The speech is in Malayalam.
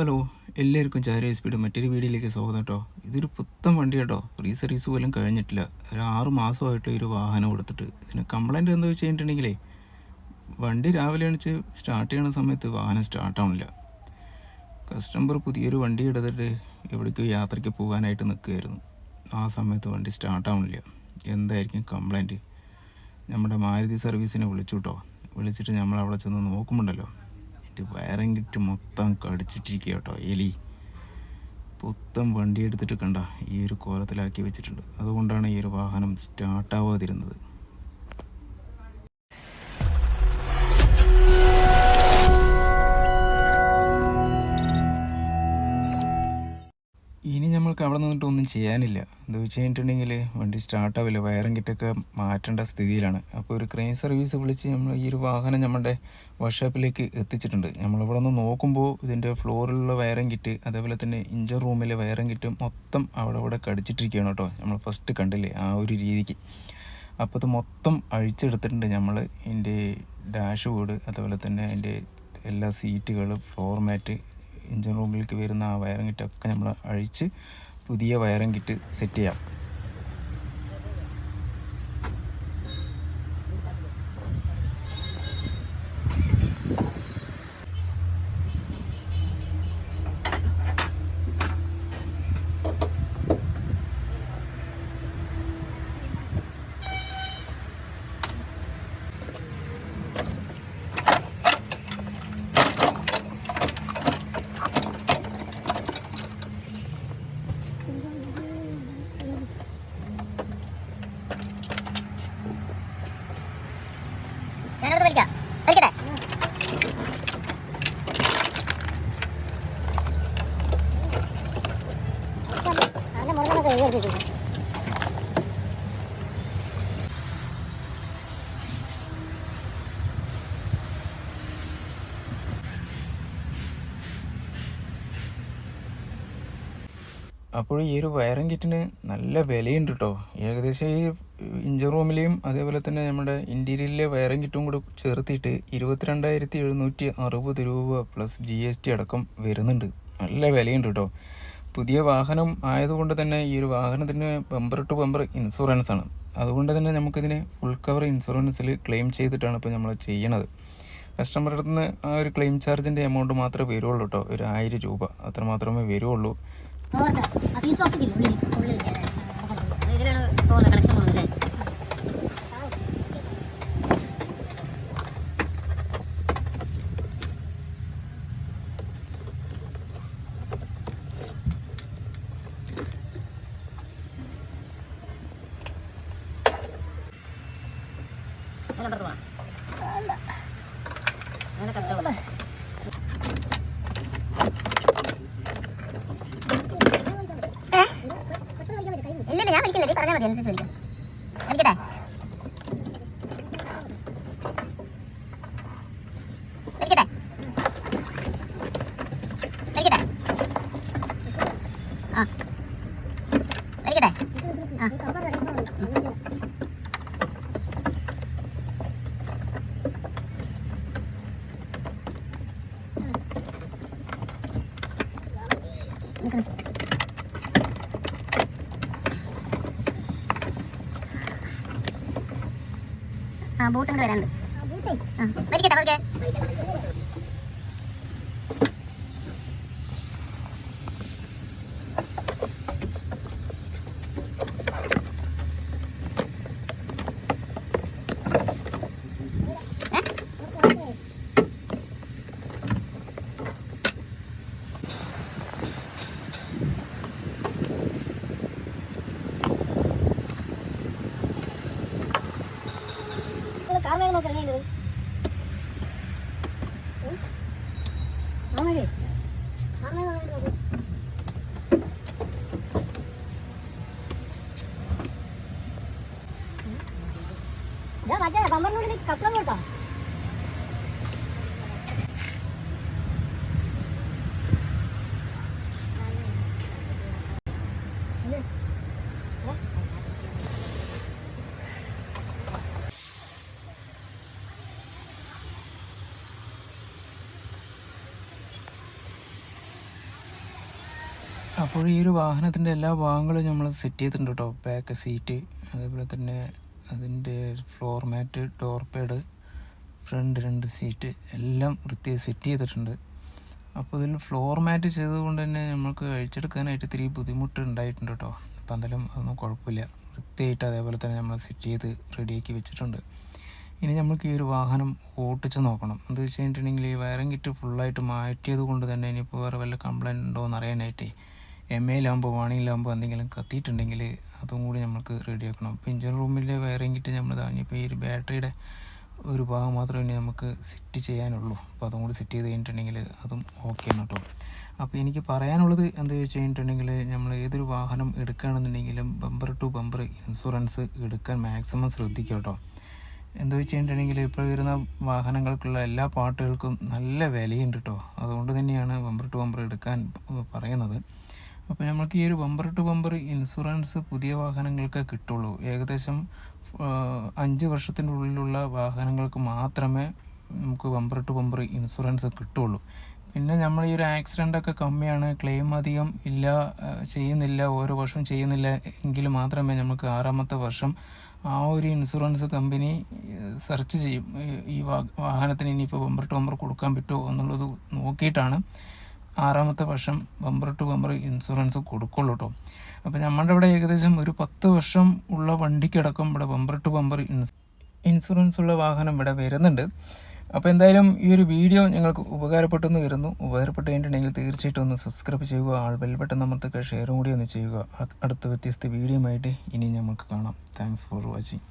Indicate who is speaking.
Speaker 1: ഹലോ എല്ലാവർക്കും ചാരി സ്പീഡ് മറ്റൊരു വീഡിയോയിലേക്ക് സ്വാഗതം കേട്ടോ. ഇതൊരു പുത്തൻ വണ്ടി കേട്ടോ. ഫ്രീ സർവീസ് പോലും കഴിഞ്ഞിട്ടില്ല. ഒരു ആറ് മാസമായിട്ട് ഒരു വാഹനം കൊടുത്തിട്ട്. ഇതിന് കംപ്ലൈന്റ് എന്താ വെച്ച് കഴിഞ്ഞിട്ടുണ്ടെങ്കിലേ വണ്ടി രാവിലെ എണിച്ച് സ്റ്റാർട്ട് ചെയ്യണ സമയത്ത് വാഹനം സ്റ്റാർട്ടാവണില്ല കസ്റ്റമർ പുതിയൊരു വണ്ടി എടുത്തിട്ട് എവിടേക്ക് യാത്രയ്ക്ക് പോകാനായിട്ട് നിൽക്കുകയായിരുന്നു. ആ സമയത്ത് വണ്ടി സ്റ്റാർട്ടാവണില്ല എന്തായിരിക്കും കംപ്ലൈന്റ് നമ്മുടെ മാരുതി സർവീസിനെ വിളിച്ചു കേട്ടോ. വിളിച്ചിട്ട് നമ്മൾ അവിടെ ചെന്ന് നോക്കുമ്പോണ്ടല്ലോ. എന്റെ വയറിങ് കിറ്റ് മൊത്തം കടിച്ചിട്ടിരിക്കുക കേട്ടോ എലി. പുത്തം വണ്ടി എടുത്തിട്ട് കണ്ട ഈ ഒരു കോലത്തിലാക്കി വെച്ചിട്ടുണ്ട്. അതുകൊണ്ടാണ് ഈ ഒരു വാഹനം സ്റ്റാർട്ടാവാതിരുന്നത് ചെയ്യാനില്ല. എന്താ വെച്ച് കഴിഞ്ഞിട്ടുണ്ടെങ്കിൽ വണ്ടി സ്റ്റാർട്ടാവില്ല വയറും കിട്ടൊക്കെ മാറ്റേണ്ട സ്ഥിതിയിലാണ്. അപ്പോൾ ഒരു ക്രെയിൻ സർവീസ് വിളിച്ച് നമ്മൾ ഈ ഒരു വാഹനം നമ്മുടെ വർക്ക്ഷോപ്പിലേക്ക് എത്തിച്ചിട്ടുണ്ട്. നമ്മളിവിടെ നിന്ന് നോക്കുമ്പോൾ ഇതിന്റെ ഫ്ലോറിലുള്ള വയറും കിറ്റ് അതേപോലെ തന്നെ ഇഞ്ചർ റൂമിലെ വയറും കിറ്റ് മൊത്തം അവിടെ ഇവിടെ കടിച്ചിട്ടിരിക്കുകയാണ് കേട്ടോ. നമ്മൾ ഫസ്റ്റ് കണ്ടില്ലേ ആ ഒരു രീതിക്ക്. അപ്പോൾ ഇത് മൊത്തം അഴിച്ചെടുത്തിട്ടുണ്ട് നമ്മൾ ഇതിന്റെ ഡാഷ് ബോർഡ് അതേപോലെ തന്നെ അതിന്റെ എല്ലാ സീറ്റുകളും ഫ്ലോർ മാറ്റ് എഞ്ചിൻ റൂമിലേക്ക് വരുന്ന ആ വയറും കിട്ടൊക്കെ നമ്മൾ അഴിച്ച് പുതിയ വയറിംഗ് കിറ്റ് സെറ്റ് ചെയ്യാം. അപ്പോൾ ഈ ഒരു വയറിംഗ് കിറ്റിന് നല്ല വിലയുണ്ട് കേട്ടോ ഏകദേശം ഈ ഇഞ്ചർ റൂമിലെയും അതേപോലെ തന്നെ നമ്മുടെ ഇന്റീരിയലിലെ വയറിംഗ് കിറ്റും കൂടെ ചേർത്തിട്ട് ഇരുപത്തിരണ്ടായിരത്തി എഴുന്നൂറ്റി അറുപത് രൂപ പ്ലസ് ജി എസ് ടി അടക്കം വരുന്നുണ്ട്. നല്ല വിലയുണ്ട് കേട്ടോ പുതിയ വാഹനം ആയതുകൊണ്ട് തന്നെ ഈ ഒരു വാഹനത്തിന് ബമ്പർ ടു ബമ്പർ ഇൻഷുറൻസ് ആണ്. അതുകൊണ്ട് തന്നെ നമുക്കിതിനെ ഫുൾ കവർ ഇൻഷുറൻസിൽ ക്ലെയിം ചെയ്തിട്ടാണ് ഇപ്പോൾ നമ്മൾ ചെയ്യണത്. കസ്റ്റമറുടെ അടുത്ത് ആ ഒരു ക്ലെയിം ചാർജിന്റെ എമൗണ്ട് മാത്രമേ വരുള്ളൂ കേട്ടോ ഒരു ആയിരം രൂപ. അത്ര മാത്രമേ വരുള്ളൂ.
Speaker 2: Orada. a least box ಗೆ ಇಲ್ಲಿ വിളിക്കില്ല നീ പറഞ്ഞാൽ മതി അനുസരിച്ച് ആ ബൂട്ട് ഇങ്ങോട്ട് വരാനുണ്ട്. ആ വലിക്കട്ടെ 哈喽小妹
Speaker 1: അപ്പോൾ ഈ ഒരു വാഹനത്തിന്റെ എല്ലാ ഭാഗങ്ങളും നമ്മൾ സെറ്റ് ചെയ്തിട്ടുണ്ട് കേട്ടോ ബാക്ക് സീറ്റ് അതേപോലെ തന്നെ അതിന്റെ floor mat door pad front രണ്ട് സീറ്റ് എല്ലാം വൃത്തിയായി സെറ്റ് ചെയ്തിട്ടുണ്ട്. അപ്പോൾ ഇതിൽ ഫ്ലോർ മാറ്റ് ചെയ്തതുകൊണ്ട് തന്നെ നമുക്ക് അഴിച്ചെടുക്കാനായിട്ട് ഇത്തിരി ബുദ്ധിമുട്ട് ഉണ്ടായിട്ടുണ്ട് കേട്ടോ അപ്പം എന്തായാലും അതൊന്നും കുഴപ്പമില്ല. വൃത്തിയായിട്ട് അതേപോലെ തന്നെ നമ്മൾ സെറ്റ് ചെയ്ത് റെഡിയാക്കി വെച്ചിട്ടുണ്ട്. ഇനി നമുക്ക് ഈ ഒരു വാഹനം ഓട്ടിച്ച് നോക്കണം. എന്താ വെച്ച് കഴിഞ്ഞിട്ടുണ്ടെങ്കിൽ ഈ വയറിംഗ് കിറ്റ് ഫുള്ളായിട്ട് മാറ്റിയത് കൊണ്ട് തന്നെ ഇനിയിപ്പോൾ വേറെ വല്ല കംപ്ലൈന്റ് ഉണ്ടോ എന്ന് അറിയാനായിട്ടേ എം എയിലാകുമ്പോൾ വാണിയിലാകുമ്പോൾ എന്തെങ്കിലും കത്തിയിട്ടുണ്ടെങ്കിൽ അതും കൂടി നമുക്ക് റെഡിയാക്കണം അപ്പോൾ എഞ്ചിൻ റൂമിലെ വയറിങ് കിട്ടി നമ്മൾ ഇനിയിപ്പോൾ ഈ ഒരു ബാറ്ററിയുടെ ഒരു ഭാഗം മാത്രമേ ഇനി നമുക്ക് സെറ്റ് ചെയ്യാനുള്ളൂ. അപ്പോൾ അതും കൂടി സെറ്റ് ചെയ്ത് കഴിഞ്ഞിട്ടുണ്ടെങ്കിൽ അതും ആണ് കേട്ടോ അപ്പോൾ എനിക്ക് പറയാനുള്ളത് എന്താ വെച്ച് കഴിഞ്ഞിട്ടുണ്ടെങ്കിൽ നമ്മൾ ഏതൊരു വാഹനം എടുക്കുകയാണെന്നുണ്ടെങ്കിലും ബമ്പർ ടു ബമ്പർ ഇൻഷുറൻസ് എടുക്കാൻ മാക്സിമം ശ്രദ്ധിക്കുക കേട്ടോ എന്താ വെച്ച് കഴിഞ്ഞിട്ടുണ്ടെങ്കിൽ ഇപ്പോൾ വരുന്ന വാഹനങ്ങൾക്കുള്ള എല്ലാ പാട്ടുകൾക്കും നല്ല വിലയുണ്ട് കേട്ടോ അതുകൊണ്ട് തന്നെയാണ് ബമ്പർ ടു ബമ്പർ എടുക്കാൻ പറയുന്നത്. അപ്പോൾ നമ്മൾക്ക് ഈ ഒരു ബമ്പർ ടു ബമ്പർ ഇൻഷുറൻസ് പുതിയ വാഹനങ്ങൾക്ക് കിട്ടുള്ളൂ. ഏകദേശം അഞ്ച് വർഷത്തിന്റെ ഉള്ളിലുള്ള വാഹനങ്ങൾക്ക് മാത്രമേ നമുക്ക് ബമ്പർ ടു ബമ്പർ ഇൻഷുറൻസ് കിട്ടുള്ളൂ. പിന്നെ നമ്മൾ ഈ ഒരു ആക്സിഡന്റ് ഒക്കെ കമ്മിയാണ് ക്ലെയിം അധികം ഇല്ല ചെയ്യുന്നില്ല ഓരോ വർഷം ചെയ്യുന്നില്ല എങ്കിൽ മാത്രമേ നമുക്ക് ആറാമത്തെ വർഷം ആ ഒരു ഇൻഷുറൻസ് കമ്പനി സെർച്ച് ചെയ്യും. ഈ- വാഹനത്തിന് ഇനിയിപ്പോൾ ബമ്പർ ടു ബമ്പർ കൊടുക്കാൻ പറ്റുമോ എന്നുള്ളത് നോക്കിയിട്ടാണ്. ആറാമത്തെ വർഷം ബമ്പർ ടു ബമ്പർ ഇൻഷുറൻസ് കൊടുക്കുള്ളൂ കേട്ടോ അപ്പോൾ നമ്മുടെ ഇവിടെ ഏകദേശം ഒരു പത്ത് വർഷം ഉള്ള വണ്ടിക്കടക്കം ഇവിടെ ബമ്പർ ടു ബമ്പർ ഇൻഷുറൻസ് ഉള്ള വാഹനം ഇവിടെ വരുന്നുണ്ട്. അപ്പോൾ എന്തായാലും ഈ ഒരു വീഡിയോ ഞങ്ങൾക്ക് ഉപകാരപ്പെട്ടെന്ന് വരുന്നു. ഉപകാരപ്പെട്ട് കഴിഞ്ഞിട്ടുണ്ടെങ്കിൽ തീർച്ചയായിട്ടും ഒന്ന് സബ്സ്ക്രൈബ് ചെയ്യുക ആൾ ബെൽ ബട്ടൺ അമർത്തുക ഷെയറും കൂടി ഒന്ന് ചെയ്യുക. അടുത്ത വ്യത്യസ്ത വീഡിയോ ആയിട്ട് ഇനി നമുക്ക് കാണാം. Thanks for watching